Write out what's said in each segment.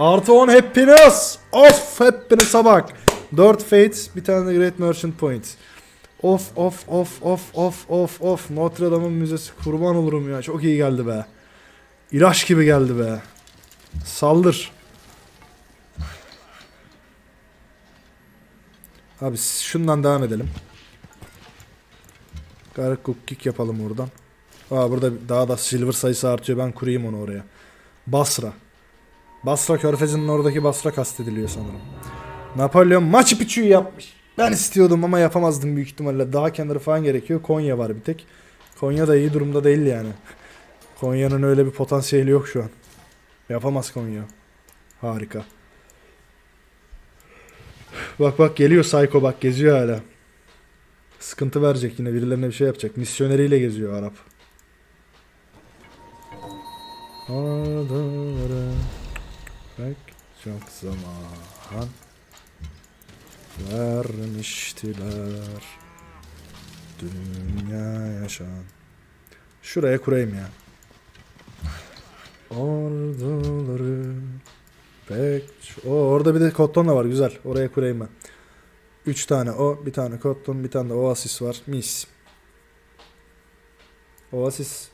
Artı 10 happiness. Of happiness'a bak. 4 fate, bir tane de great merchant point. Of of of of of of of. Notre Dame'ın müzesi kurban olurum ya. Çok iyi geldi be. İlaç gibi geldi be. Saldır. Abi şundan devam edelim. Garip cook yapalım oradan. Aa burada daha da silver sayısı artıyor. Ben kurayım onu oraya. Basra. Basra Körfezi'nin oradaki Basra kastediliyor sanırım. Napolyon Machu Picchu'yu yapmış. Ben istiyordum ama yapamazdım büyük ihtimalle. Dağ kenarı falan gerekiyor. Konya var bir tek. Konya da iyi durumda değil yani. Konya'nın öyle bir potansiyeli yok şu an. Yapamaz Konya. Harika. Bak bak geliyor Psycho bak geziyor hala. Sıkıntı verecek yine birilerine bir şey yapacak. Misyoneriyle geziyor Arap. Pek çok zaman vermiştiler dünya yaşan. Şuraya kurayım ya. Orduları pek o orada bir de Cotton da var güzel. Oraya kurayım ben. Üç tane o, bir tane Cotton, bir tane de Oasis var. Mis. Oasis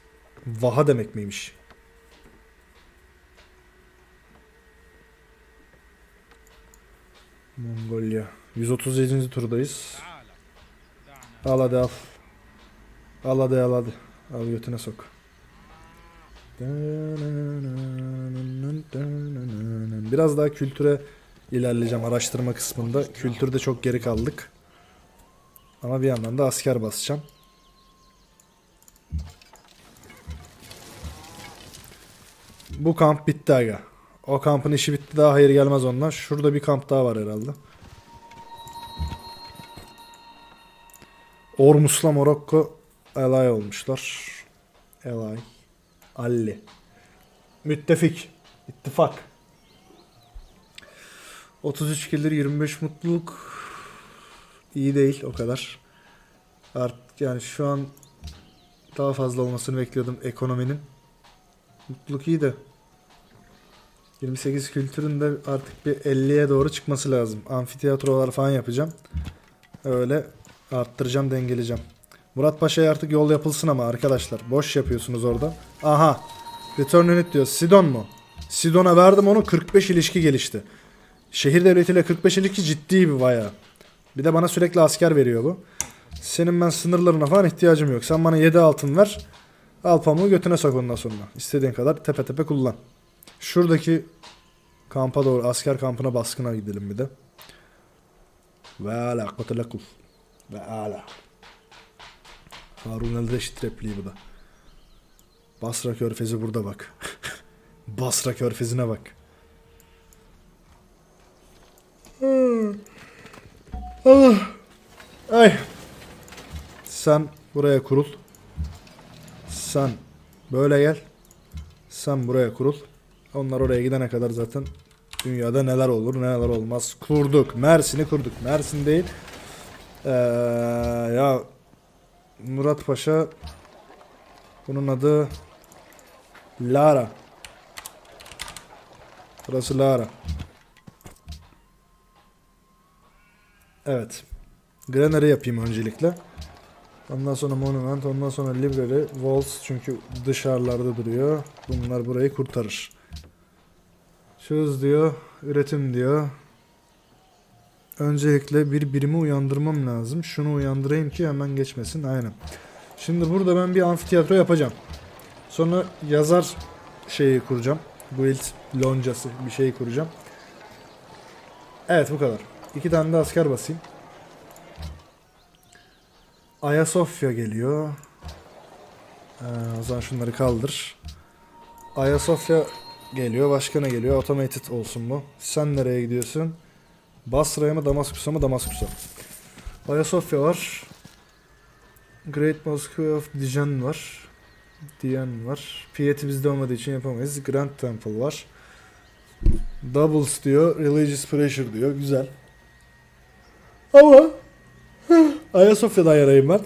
Vaha demek miymiş? Mongolia. 137. turdayız. Al hadi al. Al hadi al. Al götüne sok. Biraz daha kültüre ilerleyeceğim araştırma kısmında. Kültürde çok geri kaldık. Ama bir yandan da asker basacağım. Bu kamp bitti aga. O kampın işi bitti daha hayır gelmez ondan. Şurada bir kamp daha var herhalde. Ormus'la Morokko alay olmuşlar. Alay. Alli. Müttefik. İttifak. 33 gelir 25 mutluluk. İyi değil o kadar. Artık yani şu an daha fazla olmasını bekliyordum ekonominin. Mutluluk iyi de 28 kültürün de artık bir 50'ye doğru çıkması lazım. Amfiteyatrolar falan yapacağım. Öyle arttıracağım, dengeleyeceğim. Murat Paşa'ya artık yol yapılsın ama arkadaşlar. Boş yapıyorsunuz orada. Aha. Return unit diyor. Sidon mu? Sidon'a verdim onu 45 ilişki gelişti. Şehir devletiyle 45 ilişki ciddi bir bayağı. Bir de bana sürekli asker veriyor bu. Senin ben sınırlarına falan ihtiyacım yok. Sen bana 7 altın ver. Al pamuğu götüne sok ondan sonra. İstediğin kadar tepe tepe kullan. Şuradaki kampa doğru asker kampına baskına gidelim bir de. Ve ala katilakul. Ve ala. Harun el Reşit repliği bu da. Basra körfezi burada bak. Basra körfezine bak. Ah. Ay. Sen buraya kurul. Sen böyle gel. Sen buraya kurul. Onlar oraya gidene kadar zaten dünyada neler olur neler olmaz. Kurduk. Mersin'i kurduk. Mersin değil. Ee, ya Murat Paşa bunun adı Lara. Burası Lara. Evet. Granary yapayım öncelikle. Ondan sonra Monument, ondan sonra Library, Walls çünkü dışarılarda duruyor. Bunlar burayı kurtarır. Söz diyor, üretim diyor. Öncelikle bir birimi uyandırmam lazım. Şunu uyandırayım ki hemen geçmesin. Aynen. Şimdi burada ben bir amfiteyatro yapacağım. Sonra yazar şeyi kuracağım. Guild loncası bir şey kuracağım. Evet bu kadar. İki tane de asker basayım. Ayasofya geliyor. Ee, o zaman şunları kaldır. Ayasofya geliyor. Başka ne geliyor? Automated olsun bu. Sen nereye gidiyorsun? Basra'ya mı Damaskus'a mı Damaskus'a? Ayasofya var. Great Mosque of Dijon var. Diyan var. Piety bizde olmadığı için yapamayız. Grand Temple var. Doubles diyor. Religious Pressure diyor. Güzel. Ama Ayasofya'da ayarayım ben.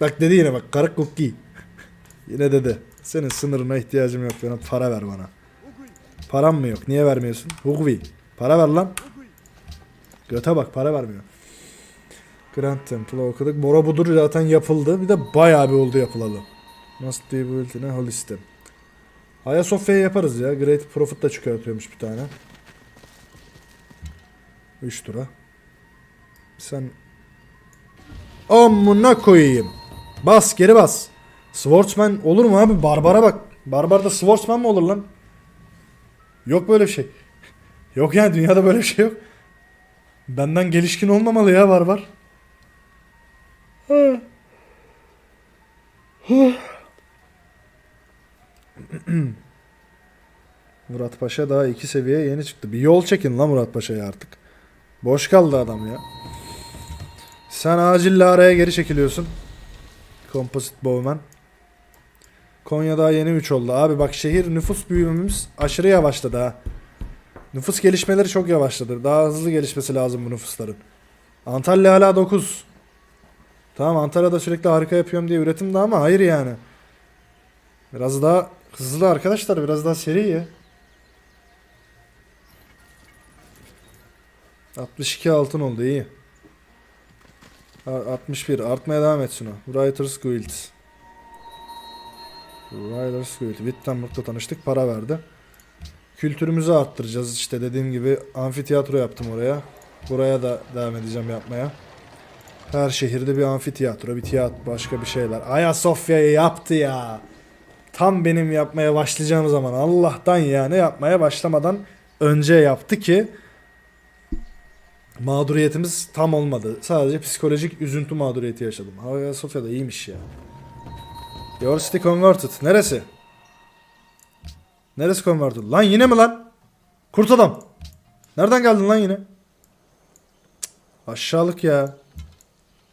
Bak dedi yine bak cookie. yine dedi. Senin sınırına ihtiyacım yok. Bana para ver bana. Param mı yok? Niye vermiyorsun? Hugvi. Para ver lan. Göte bak para vermiyor. Grand Temple okuduk. Borobudur zaten yapıldı. Bir de bayağı bir oldu yapılalı. Must be built in a holy. Ayasofya'yı yaparız ya. Great Profit da çıkartıyormuş bir tane. 3 tura. Sen Amına koyayım. Bas geri bas. Swordsman olur mu abi? Barbara bak. Barbarda Swordsman mı olur lan? Yok böyle bir şey. Yok yani dünyada böyle bir şey yok. Benden gelişkin olmamalı ya barbar. Ha. Murat Paşa daha iki seviye yeni çıktı. Bir yol çekin lan Murat Paşa'ya artık. Boş kaldı adam ya. Sen acille araya geri çekiliyorsun. Composite Bowman. Konya daha yeni 3 oldu. Abi bak şehir nüfus büyümemiz aşırı yavaşladı ha. Nüfus gelişmeleri çok yavaşladı. Daha hızlı gelişmesi lazım bu nüfusların. Antalya hala 9. Tamam Antalya'da sürekli harika yapıyorum diye üretim de ama hayır yani. Biraz daha hızlı arkadaşlar. Biraz daha seri ya. 62 altın oldu iyi. A- 61 artmaya devam etsin o. Writers Guild. Writers Guild. Wittenberg'da tanıştık para verdi. Kültürümüzü arttıracağız işte dediğim gibi amfiteyatro yaptım oraya. Buraya da devam edeceğim yapmaya. Her şehirde bir amfiteyatro, bir tiyatro, başka bir şeyler. Ayasofya'yı yaptı ya. Tam benim yapmaya başlayacağım zaman Allah'tan yani yapmaya başlamadan önce yaptı ki mağduriyetimiz tam olmadı. Sadece psikolojik üzüntü mağduriyeti yaşadım. Ayasofya da iyiymiş ya. Your city converted. Neresi? Neresi converted? Lan yine mi lan? Kurt adam. Nereden geldin lan yine? Cık, aşağılık ya.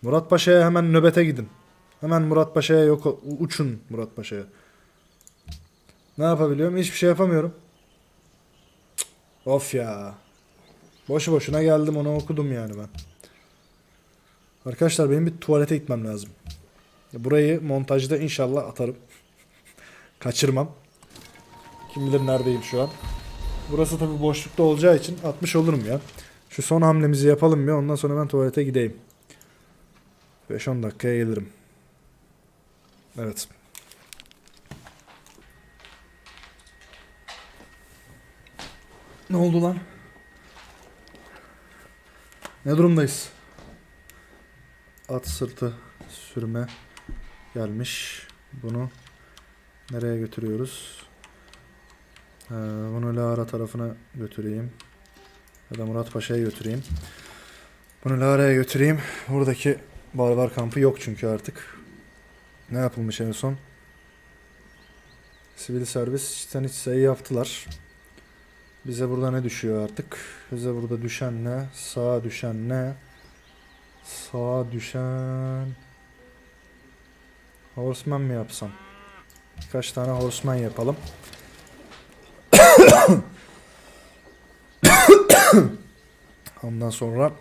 Murat Paşa'ya hemen nöbete gidin. Hemen Murat Paşa'ya yok uçun Murat Paşa'ya. Ne yapabiliyorum? Hiçbir şey yapamıyorum. Cık, Of ya. Boşu boşuna geldim onu okudum yani ben. Arkadaşlar benim bir tuvalete gitmem lazım. Burayı montajda inşallah atarım. Kaçırmam. Kim bilir neredeyim şu an. Burası tabi boşlukta olacağı için atmış olurum ya. Şu son hamlemizi yapalım ya ondan sonra ben tuvalete gideyim. 5-10 dakikaya gelirim. Evet. Ne oldu lan? Ne durumdayız? At sırtı sürme gelmiş. Bunu nereye götürüyoruz? Ee, bunu Lara tarafına götüreyim. Ya da Murat Paşa'ya götüreyim. Bunu Lara'ya götüreyim. Buradaki barbar kampı yok çünkü artık. Ne yapılmış en son? Sivil servis içten iç sayı yaptılar. Bize burada ne düşüyor artık? Bize burada düşen ne? Sağa düşen ne? Sağa düşen... Horseman mı yapsam? Birkaç tane horseman yapalım. Ondan sonra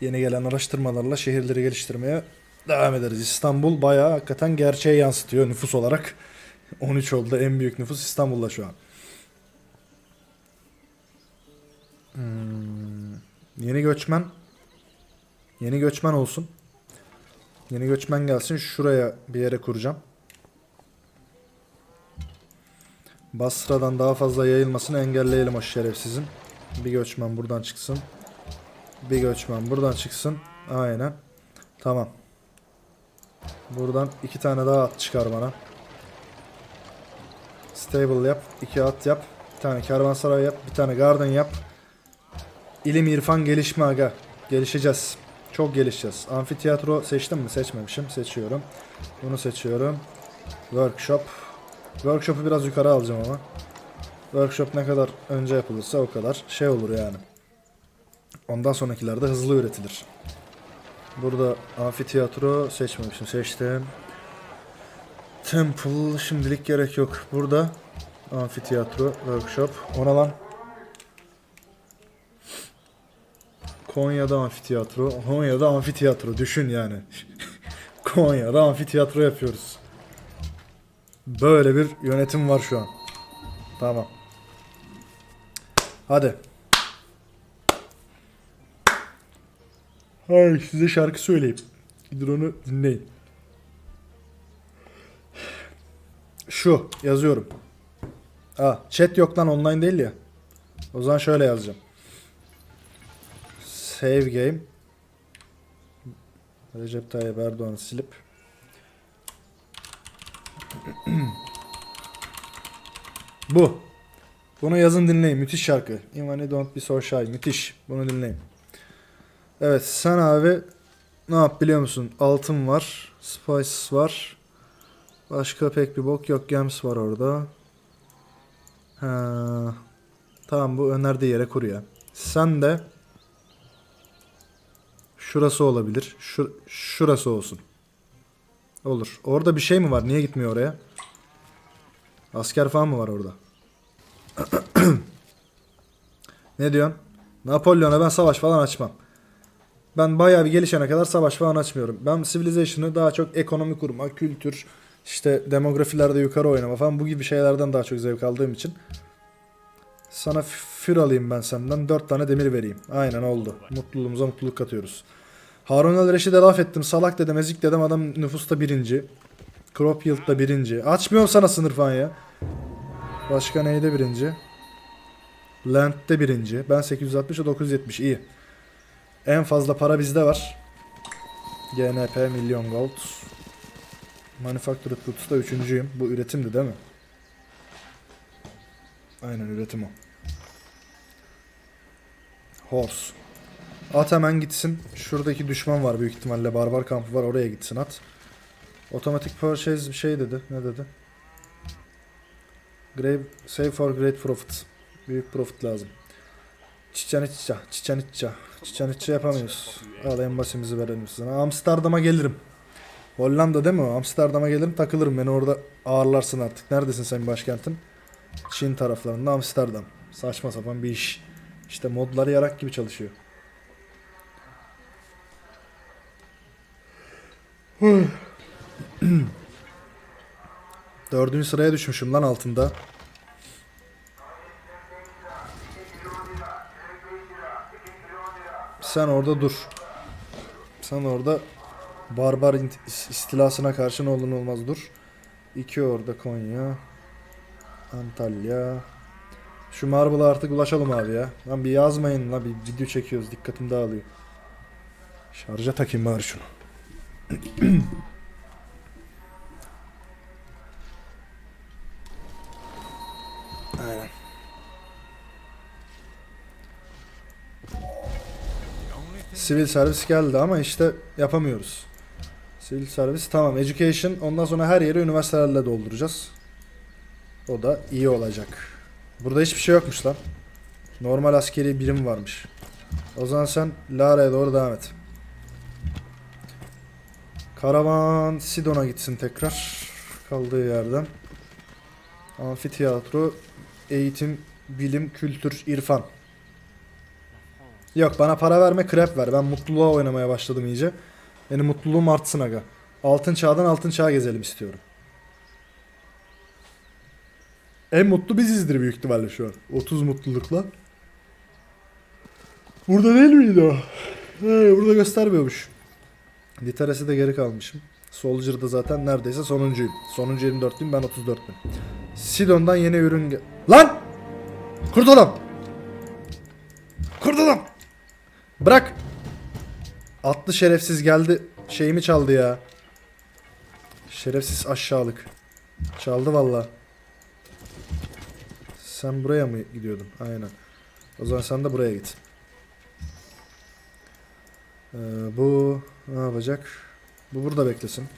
yeni gelen araştırmalarla şehirleri geliştirmeye devam ederiz. İstanbul bayağı hakikaten gerçeği yansıtıyor nüfus olarak. 13 oldu en büyük nüfus İstanbul'da şu an. Hmm, yeni göçmen yeni göçmen olsun. Yeni göçmen gelsin. Şuraya bir yere kuracağım. Basra'dan daha fazla yayılmasını engelleyelim o şerefsizin. Bir göçmen buradan çıksın. Bir göçmen buradan çıksın. Aynen. Tamam. Buradan iki tane daha at çıkar bana. Stable yap. iki at yap. Bir tane kervansaray yap. Bir tane garden yap. İlim, irfan, gelişme aga. Gelişeceğiz. Çok gelişeceğiz. Amfiteyatro seçtim mi? Seçmemişim. Seçiyorum. Bunu seçiyorum. Workshop. Workshop'u biraz yukarı alacağım ama. Workshop ne kadar önce yapılırsa o kadar şey olur yani. Ondan sonrakilerde hızlı üretilir. Burada amfiteyatro seçmemişim. Seçtim. Temple şimdilik gerek yok. Burada amfiteyatro, workshop. Ona lan. Konya'da amfiteyatro. Konya'da amfiteyatro. Düşün yani. Konya'da amfiteyatro yapıyoruz. Böyle bir yönetim var şu an. Tamam. Hadi. Hayır size şarkı söyleyeyim. Gidin onu dinleyin. Şu yazıyorum. Aa, chat yok lan online değil ya. O zaman şöyle yazacağım. Save game. Recep Tayyip Erdoğan'ı silip Bu. Bunu yazın dinleyin. Müthiş şarkı. Imani Don't Be So Shy. Müthiş. Bunu dinleyin. Evet sen abi ne yap biliyor musun? Altın var. Spice var. Başka pek bir bok yok. Gems var orada. Ha. Tamam bu önerdiği yere kur ya. Sen de şurası olabilir. Şu, şurası olsun. Olur. Orada bir şey mi var? Niye gitmiyor oraya? Asker falan mı var orada? ne diyorsun? Napolyon'a ben savaş falan açmam. Ben bayağı bir gelişene kadar savaş falan açmıyorum. Ben Civilization'ı daha çok ekonomi kurma, kültür, işte demografilerde yukarı oynama falan bu gibi şeylerden daha çok zevk aldığım için. Sana für alayım ben senden. Dört tane demir vereyim. Aynen oldu. Mutluluğumuza mutluluk katıyoruz. Harun el Reşid'e laf ettim. Salak dedim, ezik dedim. Adam nüfusta birinci. Crop Yield'da birinci. Açmıyorum sana sınır falan ya. Başka neyde birinci? Land'de birinci. Ben 860 o 970 iyi. En fazla para bizde var. GNP milyon gold. Manufactured Goods'ta üçüncüyüm. Bu üretimdi değil mi? Aynen üretim o. Horse. At hemen gitsin. Şuradaki düşman var büyük ihtimalle. Barbar kampı var. Oraya gitsin at. Otomatik purchase bir şey dedi. Ne dedi? Grave, save for great profit. Büyük profit lazım. Çiçanitça, çiçanitça. Çiçanitça yapamıyoruz. Al embasimizi verelim size. Amsterdam'a gelirim. Hollanda değil mi o? Amsterdam'a gelirim takılırım. Beni orada ağırlarsın artık. Neredesin sen başkentin? Çin taraflarında Amsterdam. Saçma sapan bir iş. İşte modları yarak gibi çalışıyor. Dördüncü sıraya düşmüşüm lan altında. Sen orada dur. Sen orada barbar istilasına karşı ne olur olmaz dur. İki orada Konya. Antalya. Şu Marble'a artık ulaşalım abi ya. Lan bir yazmayın la bir video çekiyoruz dikkatim dağılıyor. Şarja takayım bari şunu. Aynen. Sivil servis geldi ama işte yapamıyoruz. Sivil servis tamam. Education ondan sonra her yeri üniversitelerle dolduracağız. O da iyi olacak. Burada hiçbir şey yokmuş lan. Normal askeri birim varmış. O zaman sen Lara'ya doğru devam et. Karavan Sidon'a gitsin tekrar. Kaldığı yerden. Amfiteyatro, eğitim, bilim, kültür, irfan. Yok bana para verme krep ver. Ben mutluluğa oynamaya başladım iyice. Benim mutluluğum artsın aga. Altın çağdan altın çağa gezelim istiyorum. En mutlu bizizdir büyük ihtimalle şu an. 30 mutlulukla. Burada değil miydi o? He, burada göstermiyormuş. Literesi geri kalmışım. Soldier'da zaten neredeyse sonuncuyum. Sonuncu 24'lüyüm ben 34'lüyüm. Sidon'dan yeni ürün... Lan! Kurt adam! Kurt adam! Bırak! Atlı şerefsiz geldi. Şeyimi çaldı ya. Şerefsiz aşağılık. Çaldı valla. Sen buraya mı gidiyordun? Aynen. O zaman sen de buraya git. Ee, bu ne yapacak? Bu burada beklesin.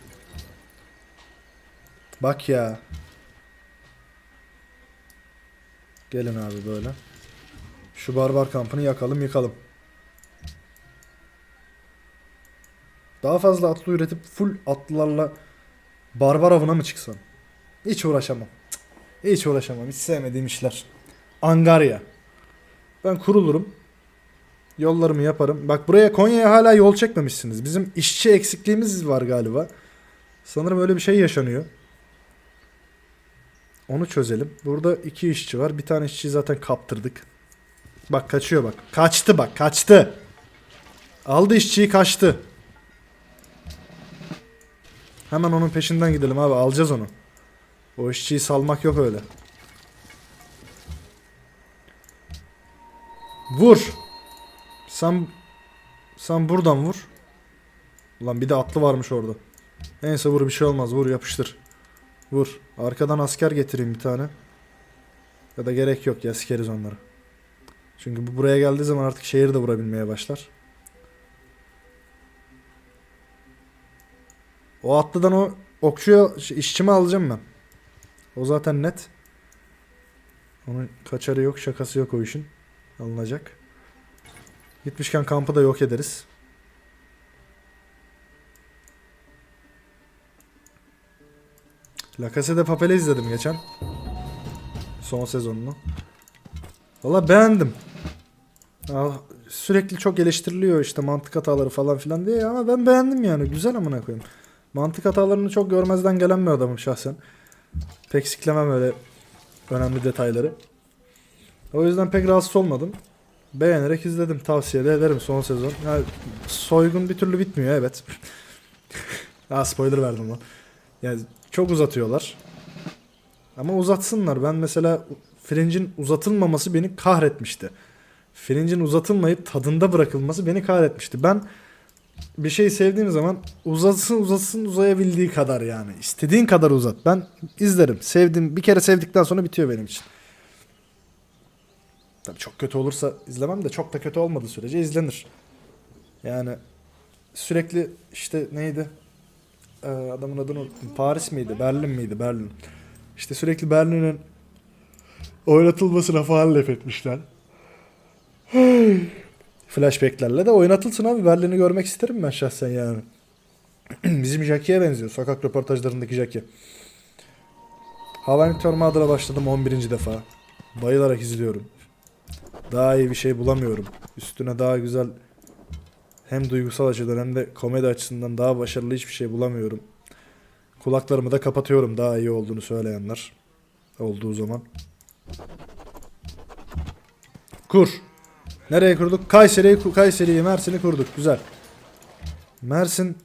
Bak ya. Gelin abi böyle. Şu barbar kampını yakalım yıkalım. Daha fazla atlı üretip full atlılarla barbar avına mı çıksam? Hiç uğraşamam. Hiç uğraşamam. Hiç sevmediğim işler. Angarya. Ben kurulurum. Yollarımı yaparım. Bak buraya Konya'ya hala yol çekmemişsiniz. Bizim işçi eksikliğimiz var galiba. Sanırım öyle bir şey yaşanıyor. Onu çözelim. Burada iki işçi var. Bir tane işçiyi zaten kaptırdık. Bak kaçıyor bak. Kaçtı bak kaçtı. Aldı işçiyi kaçtı. Hemen onun peşinden gidelim abi alacağız onu. O işçiyi salmak yok öyle. Vur. Sen sen buradan vur. Ulan bir de atlı varmış orada. Neyse vur bir şey olmaz vur yapıştır. Vur. Arkadan asker getireyim bir tane. Ya da gerek yok ya sikeriz onları. Çünkü bu buraya geldiği zaman artık şehir de vurabilmeye başlar. O atlıdan o okçuya işçimi alacağım ben. O zaten net. Onun kaçarı yok, şakası yok o işin. Alınacak. Gitmişken kampı da yok ederiz. La Casa de Papel'i izledim geçen. Son sezonunu. Valla beğendim. Ya, sürekli çok eleştiriliyor işte mantık hataları falan filan diye ama ben beğendim yani. Güzel amına koyayım. Mantık hatalarını çok görmezden gelen bir adamım şahsen. Pek siklemem öyle önemli detayları. O yüzden pek rahatsız olmadım. Beğenerek izledim. Tavsiye de ederim son sezon. Yani soygun bir türlü bitmiyor evet. ha spoiler verdim lan. Yani çok uzatıyorlar. Ama uzatsınlar. Ben mesela Fringe'in uzatılmaması beni kahretmişti. Fringe'in uzatılmayıp tadında bırakılması beni kahretmişti. Ben bir şey sevdiğim zaman uzatsın uzatsın uzayabildiği kadar yani. İstediğin kadar uzat. Ben izlerim. Sevdim. Bir kere sevdikten sonra bitiyor benim için. Tabii çok kötü olursa izlemem de çok da kötü olmadığı sürece izlenir. Yani sürekli işte neydi? Ee, adamın adını unuttum. Paris miydi? Berlin miydi? Berlin. İşte sürekli Berlin'in oynatılmasına falan laf etmişler. Flashbacklerle de oynatılsın abi. Berlin'i görmek isterim ben şahsen yani. Bizim Jackie'ye benziyor. Sokak röportajlarındaki Jackie. Hava Tornado'la başladım 11. defa. Bayılarak izliyorum. Daha iyi bir şey bulamıyorum. Üstüne daha güzel hem duygusal açıdan hem de komedi açısından daha başarılı hiçbir şey bulamıyorum. Kulaklarımı da kapatıyorum daha iyi olduğunu söyleyenler olduğu zaman. Kur. Nereye kurduk? Kayseri'yi Kayseri'yi Mersin'i kurduk. Güzel. Mersin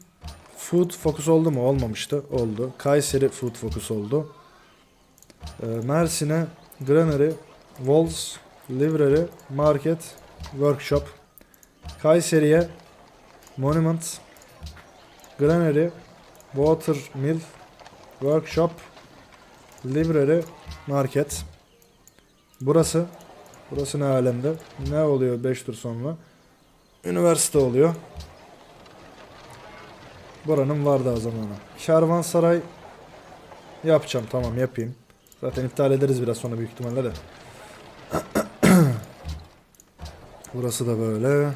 food focus oldu mu? Olmamıştı. Oldu. Kayseri food focus oldu. Ee, Mersin'e Granary, Walls, Library, Market, Workshop. Kayseri'ye Monument, Granary, Water Mill, Workshop, Library, Market. Burası. Burası ne alemde? Ne oluyor 5 tur sonra? Üniversite oluyor. Buranın var daha zamanı. Kervansaray yapacağım tamam yapayım. Zaten iptal ederiz biraz sonra büyük ihtimalle de. Burası da böyle.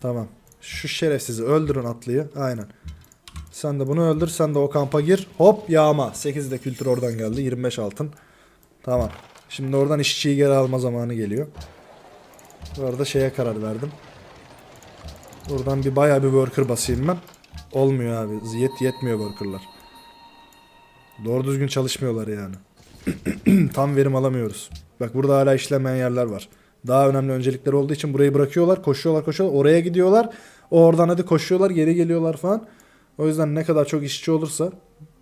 Tamam. Şu şerefsizi öldürün atlıyı. Aynen. Sen de bunu öldür. Sen de o kampa gir. Hop yağma. 8 de kültür oradan geldi. 25 altın. Tamam. Şimdi oradan işçiyi geri alma zamanı geliyor. Bu arada şeye karar verdim. Buradan bir bayağı bir worker basayım ben. Olmuyor abi. Yet yetmiyor workerlar. Doğru düzgün çalışmıyorlar yani. Tam verim alamıyoruz. Bak burada hala işlemeyen yerler var. Daha önemli öncelikleri olduğu için burayı bırakıyorlar. Koşuyorlar koşuyorlar. Oraya gidiyorlar. Oradan hadi koşuyorlar geri geliyorlar falan. O yüzden ne kadar çok işçi olursa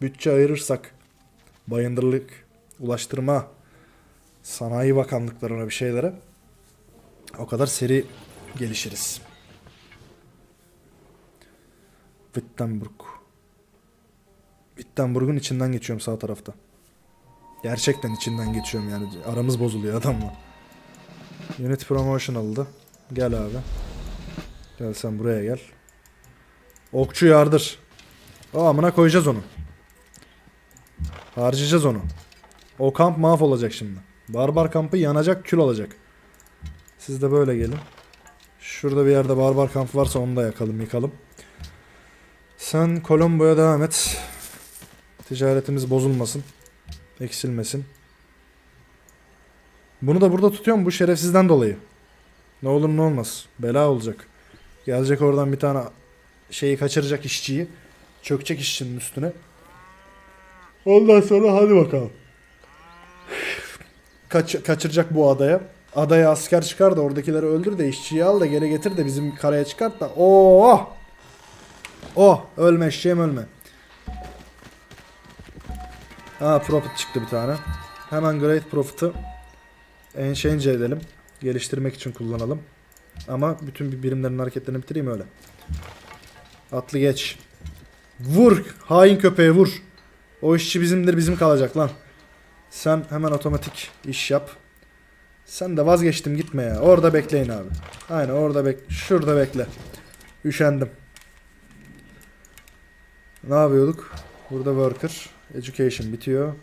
bütçe ayırırsak bayındırlık, ulaştırma, sanayi bakanlıklarına bir şeylere o kadar seri gelişiriz. Wittenberg. Wittenberg'un içinden geçiyorum sağ tarafta. Gerçekten içinden geçiyorum yani. Aramız bozuluyor adamla. Unity Promotion aldı. Gel abi. Gel sen buraya gel. Okçu yardır. O amına koyacağız onu. Harcayacağız onu. O kamp mahvolacak şimdi. Barbar kampı yanacak kül olacak. Siz de böyle gelin. Şurada bir yerde barbar kamp varsa onu da yakalım yıkalım. Sen Colombo'ya devam et. Ticaretimiz bozulmasın. Eksilmesin. Bunu da burada tutuyorum bu şerefsizden dolayı. Ne olur ne olmaz. Bela olacak. Gelecek oradan bir tane şeyi kaçıracak işçiyi. Çökecek işçinin üstüne. Ondan sonra hadi bakalım. Kaç, kaçıracak bu adaya. adaya asker çıkar da oradakileri öldür de işçiyi al da geri getir de bizim karaya çıkart da. Oh! Oh! Ölme eşeğim ölme. Aa profit çıktı bir tane. Hemen Great Profit'ı Exchange edelim. Geliştirmek için kullanalım. Ama bütün bir birimlerin hareketlerini bitireyim öyle. Atlı geç. Vur! Hain köpeğe vur. O işçi bizimdir bizim kalacak lan. Sen hemen otomatik iş yap. Sen de vazgeçtim gitme ya. Orada bekleyin abi. Aynen orada bek şurada bekle. Üşendim. Ne yapıyorduk? Burada worker. Education bitiyor.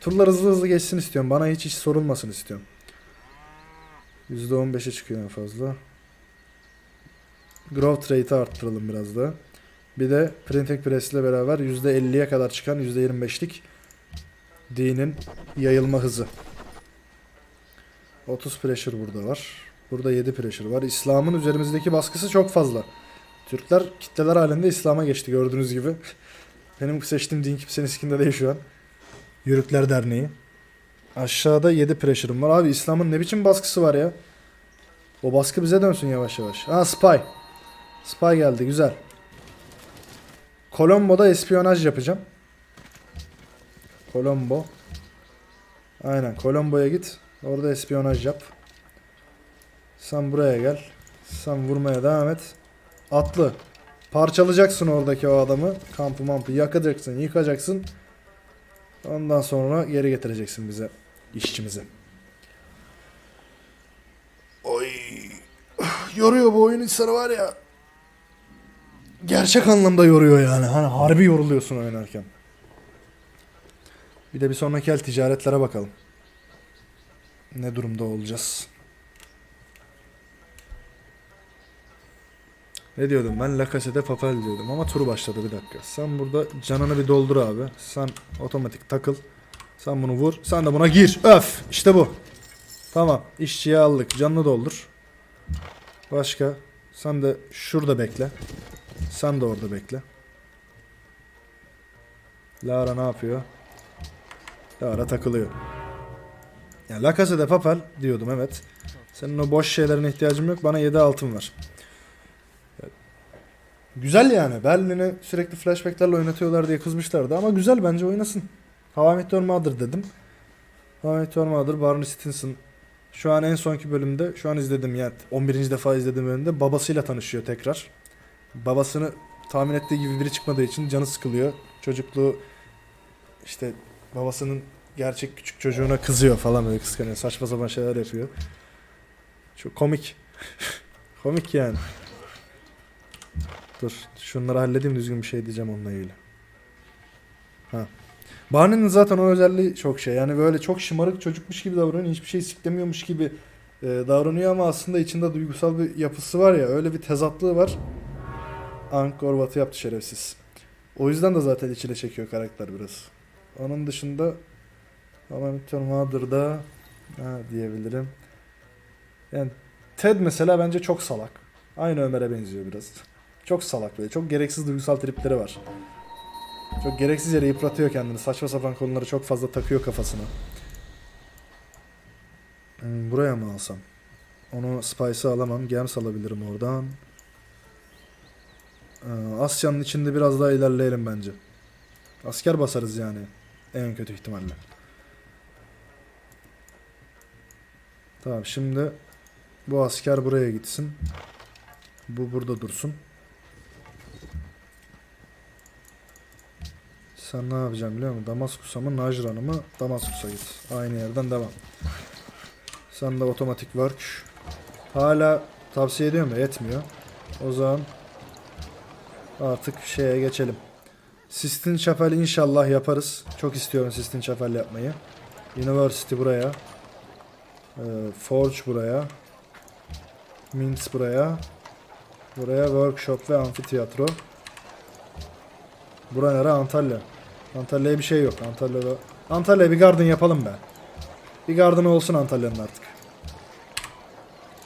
Turlar hızlı hızlı geçsin istiyorum. Bana hiç iş sorulmasın istiyorum. %15'e çıkıyor en fazla. Growth rate'i arttıralım biraz da. Bir de printing press ile beraber %50'ye kadar çıkan %25'lik D'nin yayılma hızı. 30 pressure burada var. Burada 7 pressure var. İslam'ın üzerimizdeki baskısı çok fazla. Türkler kitleler halinde İslam'a geçti gördüğünüz gibi. Benim seçtiğim din kimsenin sikinde değil şu an. Yörükler Derneği. Aşağıda 7 pressure'ım var. Abi İslam'ın ne biçim baskısı var ya. O baskı bize dönsün yavaş yavaş. Ha Spy. Spy geldi güzel. Colombo'da espiyonaj yapacağım. Colombo. Aynen Colombo'ya git. Orada espiyonaj yap. Sen buraya gel. Sen vurmaya devam et. Atlı. Parçalayacaksın oradaki o adamı. Kampı mampı yakacaksın, yıkacaksın. Ondan sonra geri getireceksin bize işçimizi. Oy. Yoruyor bu oyun insanı var ya. Gerçek anlamda yoruyor yani. Hani harbi yoruluyorsun oynarken. Bir de bir sonraki el ticaretlere bakalım. Ne durumda olacağız? Ne diyordum ben? La Casa Papel diyordum ama tur başladı bir dakika. Sen burada canını bir doldur abi. Sen otomatik takıl. Sen bunu vur. Sen de buna gir. Öf! İşte bu. Tamam. İşçiyi aldık. Canını doldur. Başka. Sen de şurada bekle. Sen de orada bekle. Lara ne yapıyor? Lara takılıyor. Ya La Casa de Papel diyordum evet. Senin o boş şeylerine ihtiyacım yok. Bana 7 altın var. Güzel yani. Berlin'i sürekli flashbacklerle oynatıyorlar diye kızmışlardı ama güzel bence oynasın. How I Met Your Mother dedim. How I Met Your Mother, Barney Stinson. Şu an en sonki bölümde, şu an izledim yani 11. defa izlediğim bölümde babasıyla tanışıyor tekrar. Babasını tahmin ettiği gibi biri çıkmadığı için canı sıkılıyor. Çocukluğu işte babasının gerçek küçük çocuğuna kızıyor falan böyle kıskanıyor. Saçma sapan şeyler yapıyor. Çok komik. komik yani. Dur. Şunları halledeyim düzgün bir şey diyeceğim onunla ilgili. Ha. Barney'nin zaten o özelliği çok şey. Yani böyle çok şımarık çocukmuş gibi davranıyor. Hiçbir şey siklemiyormuş gibi e, davranıyor ama aslında içinde duygusal bir yapısı var ya. Öyle bir tezatlığı var. Angkor Wat'ı yaptı şerefsiz. O yüzden de zaten içine çekiyor karakter biraz. Onun dışında ama Mother'da ha, diyebilirim. Yani Ted mesela bence çok salak. Aynı Ömer'e benziyor biraz. Çok salak böyle. Çok gereksiz duygusal tripleri var. Çok gereksiz yere yıpratıyor kendini. Saçma sapan konuları çok fazla takıyor kafasına. Hmm, buraya mı alsam? Onu Spice'ı alamam. Gems alabilirim oradan. Ee, Asya'nın içinde biraz daha ilerleyelim bence. Asker basarız yani. En kötü ihtimalle. Tamam şimdi bu asker buraya gitsin. Bu burada dursun. Sen ne yapacaksın biliyor musun? Damaskus'a mı Najran'a mı? Damaskus'a git. Aynı yerden devam. Sen de otomatik work. Hala tavsiye ediyorum da yetmiyor. O zaman artık şeye geçelim. Sistine Chapel inşallah yaparız. Çok istiyorum Sistine Chapel yapmayı. University buraya. Ee, Forge buraya. Mints buraya. Buraya workshop ve amfiteyatro. Bura nere? Antalya. Antalya'ya bir şey yok. Antalya'da Antalya'ya bir garden yapalım be. Bir garden olsun Antalya'nın artık.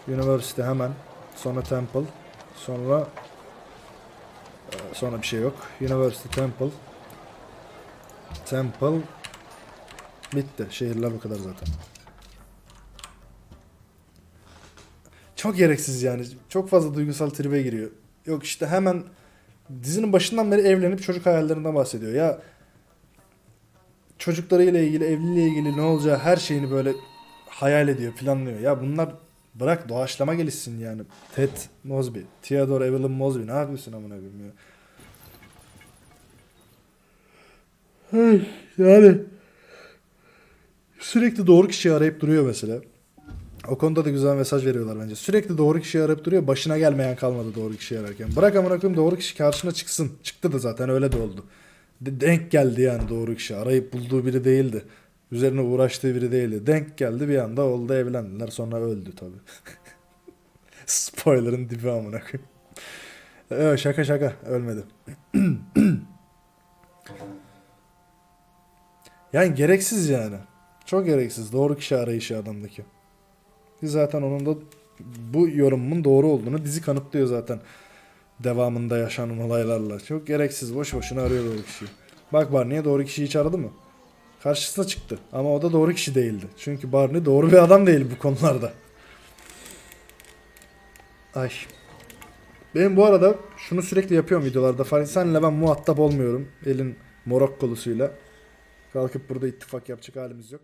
University hemen. Sonra Temple. Sonra sonra bir şey yok. University Temple. Temple. Bitti. Şehirler bu kadar zaten. Çok gereksiz yani. Çok fazla duygusal tribe giriyor. Yok işte hemen dizinin başından beri evlenip çocuk hayallerinden bahsediyor. Ya çocuklarıyla ilgili, evliliğiyle ilgili ne olacağı her şeyini böyle hayal ediyor, planlıyor. Ya bunlar bırak doğaçlama gelişsin yani. Ted Mosby, Theodore Evelyn Mosby ne yapıyorsun amına koyayım ya? Yani sürekli doğru kişiyi arayıp duruyor mesela. O konuda da güzel mesaj veriyorlar bence. Sürekli doğru kişiyi arayıp duruyor. Başına gelmeyen kalmadı doğru kişiyi ararken. Bırak amına koyayım doğru kişi karşına çıksın. Çıktı da zaten öyle de oldu. De- denk geldi yani doğru kişi. Arayıp bulduğu biri değildi. Üzerine uğraştığı biri değildi. Denk geldi bir anda oldu evlendiler. Sonra öldü tabi. Spoiler'ın dibi amına koyayım. Evet, şaka şaka ölmedi. yani gereksiz yani. Çok gereksiz. Doğru kişi arayışı adamdaki. Ki Zaten onun da bu yorumumun doğru olduğunu dizi kanıtlıyor zaten. Devamında yaşanan olaylarla. Çok gereksiz. Boş boşuna arıyor doğru kişiyi. Bak Barney'e doğru kişiyi hiç aradı mı? Karşısına çıktı. Ama o da doğru kişi değildi. Çünkü Barney doğru bir adam değil bu konularda. Ay. Benim bu arada şunu sürekli yapıyorum videolarda. Fark senle ben muhatap olmuyorum. Elin morokkolusuyla. Kalkıp burada ittifak yapacak halimiz yok.